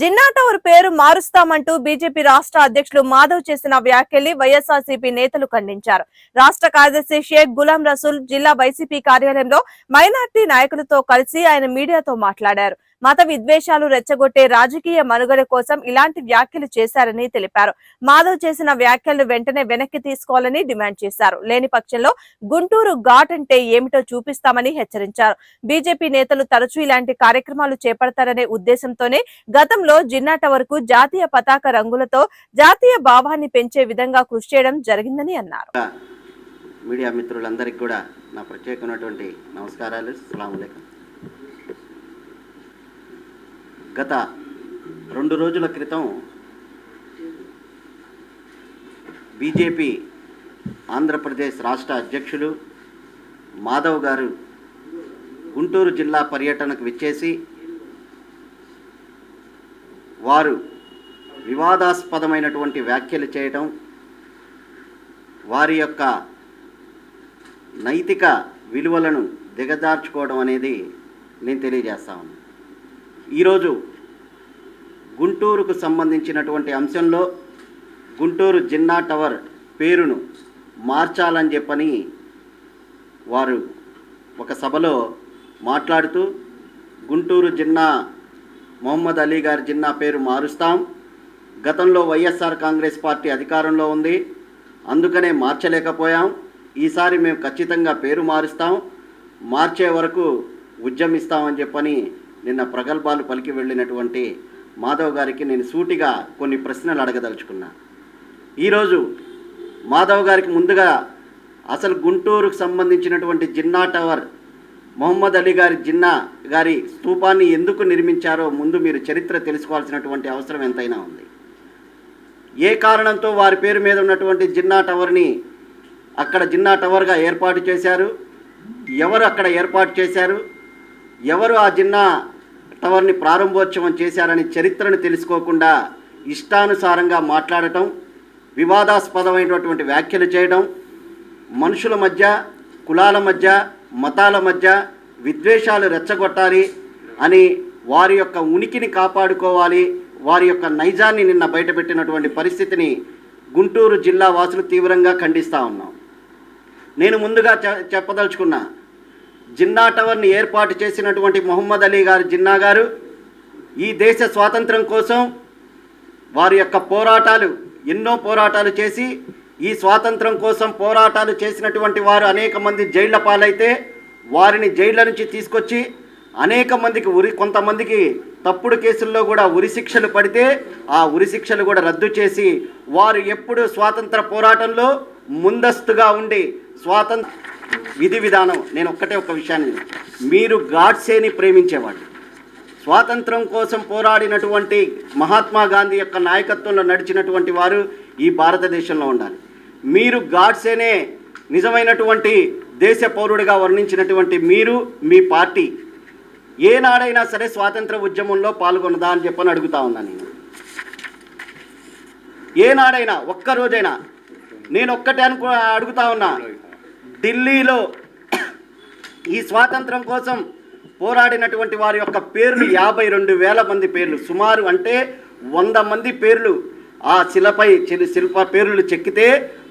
Jinnah tower పేరు మారుస్తామంటూ BJP రాష్ట్ర అధ్యక్షులు మాధవ్ చేసిన వ్యాఖ్యల్ని వైఎస్ఆర్సీపీ నేతలు ఖండించారు. రాష్ట్ర కార్యదర్శి షేక్ గులాం రసూల్ జిల్లా వైసీపీ కార్యాలయంలో మైనార్టీ నాయకులతో కలిసి ఆయన మీడియాతో మాట్లాడారు. మత విద్వేషాలు రెచ్చగొట్టే రాజకీయ మనుగడ కోసం ఇలాంటి వ్యాఖ్యలు చేశారని తెలిపారు. మాధవ్ చేసిన వ్యాఖ్యలు వెంటనే వెనక్కి తీసుకోవాలని డిమాండ్ చేశారు. లేని పక్షంలో గుంటూరు ఘాట్ అంటే ఏమిటో చూపిస్తామని హెచ్చరించారు. బీజేపీ నేతలు తరచూ ఇలాంటి కార్యక్రమాలు చేపడతారనే ఉద్దేశంతోనే గతంలో జిన్నా టవర్కు జాతీయ పతాక రంగులతో జాతీయ భావాన్ని పెంచే విధంగా కృషి చేయడం జరిగిందని అన్నారు. మీడియా మిత్రులందరికీ కూడా నా ప్రత్యేకమైనటువంటి నమస్కారాలు. అస్సలం గత రెండు రోజుల క్రితం బీజేపీ ఆంధ్రప్రదేశ్ రాష్ట్ర అధ్యక్షులు మాధవ్ గారు గుంటూరు జిల్లా పర్యటనకు విచ్చేసి వారు వివాదాస్పదమైనటువంటి వ్యాఖ్యలు చేయటం వారి యొక్క నైతిక విలువలను దిగజార్చుకోవడం అనేది నేను తెలియజేస్తా ఉన్నాను. ఈరోజు గుంటూరుకు సంబంధించినటువంటి అంశంలో గుంటూరు జిన్నా టవర్ పేరును మార్చాలని చెప్పని వారు ఒక సభలో మాట్లాడుతూ గుంటూరు జిన్నా మొహమ్మద్ అలీ గారి జిన్నా పేరు మారుస్తాం. గతంలో వైఎస్ఆర్ కాంగ్రెస్ పార్టీ అధికారంలో ఉంది. అందుకనే మార్చలేకపోయాం. ఈసారి మేము ఖచ్చితంగా పేరు మారుస్తాం. మార్చే వరకు ఉద్యమిస్తామని చెప్పని నిన్న ప్రగల్భాలు పలికి వెళ్ళినటువంటి మాధవ్ గారికి నేను సూటిగా కొన్ని ప్రశ్నలు అడగదలుచుకున్నా. ఈరోజు మాధవ్ గారికి ముందుగా అసలు గుంటూరుకు సంబంధించినటువంటి జిన్నా టవర్ మొహమ్మద్ అలీ గారి జిన్నా గారి స్తూపాన్ని ఎందుకు నిర్మించారో ముందు మీరు చరిత్ర తెలుసుకోవాల్సినటువంటి అవసరం ఎంతైనా ఉంది. ఏ కారణంతో వారి పేరు మీద ఉన్నటువంటి జిన్నా టవర్ని అక్కడ జిన్నా టవర్గా ఏర్పాటు చేశారు? ఎవరు అక్కడ ఏర్పాటు చేశారు? ఎవరు ఆ జిన్నా టవర్ని ప్రారంభోత్సవం చేశారని చరిత్రను తెలుసుకోకుండా ఇష్టానుసారంగా మాట్లాడటం వివాదాస్పదమైనటువంటి వ్యాఖ్యలు చేయడం మనుషుల మధ్య కులాల మధ్య మతాల మధ్య విద్వేషాలు రెచ్చగొట్టాలి అని వారి యొక్క ఉనికిని కాపాడుకోవాలి వారి యొక్క నైజాన్ని నిన్న బయటపెట్టినటువంటి పరిస్థితిని గుంటూరు జిల్లా వాసులు తీవ్రంగా ఖండిస్తూ ఉన్నాం. నేను ముందుగా చెప్పదలుచుకున్నా జిన్నా టవర్ని ఏర్పాటు చేసినటువంటి మొహమ్మద్ అలీ గారు జిన్నా గారు ఈ దేశ స్వాతంత్రం కోసం వారి యొక్క పోరాటాలు ఎన్నో పోరాటాలు చేసి ఈ స్వాతంత్రం కోసం పోరాటాలు చేసినటువంటి వారు అనేక మంది జైళ్ళ పాలైతే వారిని జైళ్ళ నుంచి తీసుకొచ్చి అనేక మందికి ఉరి కొంతమందికి తప్పుడు కేసుల్లో కూడా ఉరి శిక్షలు పడితే ఆ ఉరిశిక్షలు కూడా రద్దు చేసి వారు ఎప్పుడు స్వాతంత్ర పోరాటంలో ముందస్తుగా ఉండి స్వాతంత్ర విధి విధానం నేను ఒక్కటే ఒక విషయాన్ని మీరు గాడ్సేని ప్రేమించేవాడు స్వాతంత్రం కోసం పోరాడినటువంటి మహాత్మా గాంధీ యొక్క నాయకత్వంలో నడిచినటువంటి వారు ఈ భారతదేశంలో ఉండాలి. మీరు గాడ్సేనే నిజమైనటువంటి దేశ పౌరుడిగా వర్ణించినటువంటి మీరు మీ పార్టీ ఏనాడైనా సరే స్వాతంత్ర ఉద్యమంలో పాల్గొన్నదా అని చెప్పని అడుగుతా ఉన్నా నేను. ఏనాడైనా ఒక్క రోజైనా నేను ఒక్కటే అనుకో అడుగుతా ఉన్నా. ఢిల్లీలో ఈ స్వాతంత్రం కోసం పోరాడినటువంటి వారి యొక్క పేర్లు యాభై రెండు వేల మంది పేర్లు. సుమారు అంటే వంద మంది పేర్లు. ఆ శిలపై శిల్ప పేర్లు చెక్కితే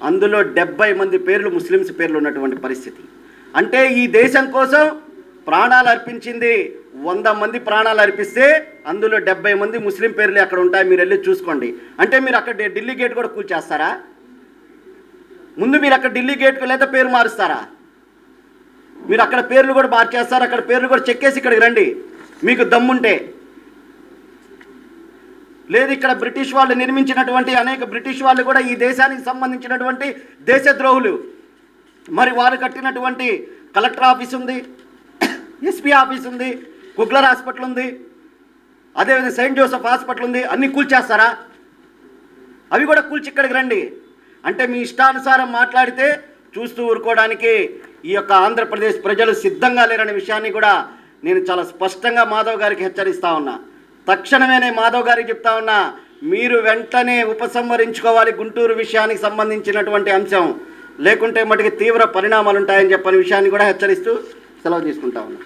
అందులో డెబ్బై మంది పేర్లు ముస్లిమ్స్ పేర్లు ఉన్నటువంటి పరిస్థితి. అంటే ఈ దేశం కోసం ప్రాణాలు అర్పించింది వంద మంది ప్రాణాలు అర్పిస్తే అందులో డెబ్బై మంది ముస్లిం పేర్లు అక్కడ ఉంటాయి. మీరు వెళ్ళి చూసుకోండి. అంటే మీరు అక్కడ ఢిల్లీ గేట్ కూడా కూల్చేస్తారా ముందు మీరు అక్కడ ఢిల్లీ గేట్కు లేదా పేరు మారుస్తారా? మీరు అక్కడ పేర్లు కూడా మార్చేస్తారు అక్కడ పేర్లు కూడా చెక్కేసి ఇక్కడికి రండి. మీకు దమ్ముంటే. లేదు ఇక్కడ బ్రిటిష్ వాళ్ళు నిర్మించినటువంటి అనేక బ్రిటిష్ వాళ్ళు కూడా ఈ దేశానికి సంబంధించినటువంటి దేశద్రోహులు. మరి వారు కట్టినటువంటి కలెక్టర్ ఆఫీస్ ఉంది ఎస్పీ ఆఫీస్ ఉంది కుగ్లర్ హాస్పిటల్ ఉంది అదేవిధంగా సెయింట్ జోసెఫ్ హాస్పిటల్ ఉంది అన్నీ కూల్చేస్తారా? అవి కూడా కూల్చి ఇక్కడికి రండి. అంటే మీ ఇష్టానుసారం మాట్లాడితే చూస్తూ ఊరుకోవడానికి ఈ యొక్క ఆంధ్రప్రదేశ్ ప్రజలు సిద్ధంగా లేరనే విషయాన్ని కూడా నేను చాలా స్పష్టంగా మాధవ్ గారికి హెచ్చరిస్తా ఉన్నా. తక్షణమే నేను మాధవ్ గారికి చెప్తా ఉన్నా మీరు వెంటనే ఉపసంహరించుకోవాలి గుంటూరు విషయానికి సంబంధించినటువంటి అంశం. లేకుంటే మటుకు తీవ్ర పరిణామాలు ఉంటాయని చెప్పని విషయాన్ని కూడా హెచ్చరిస్తూ సెలవు తీసుకుంటా ఉన్నా.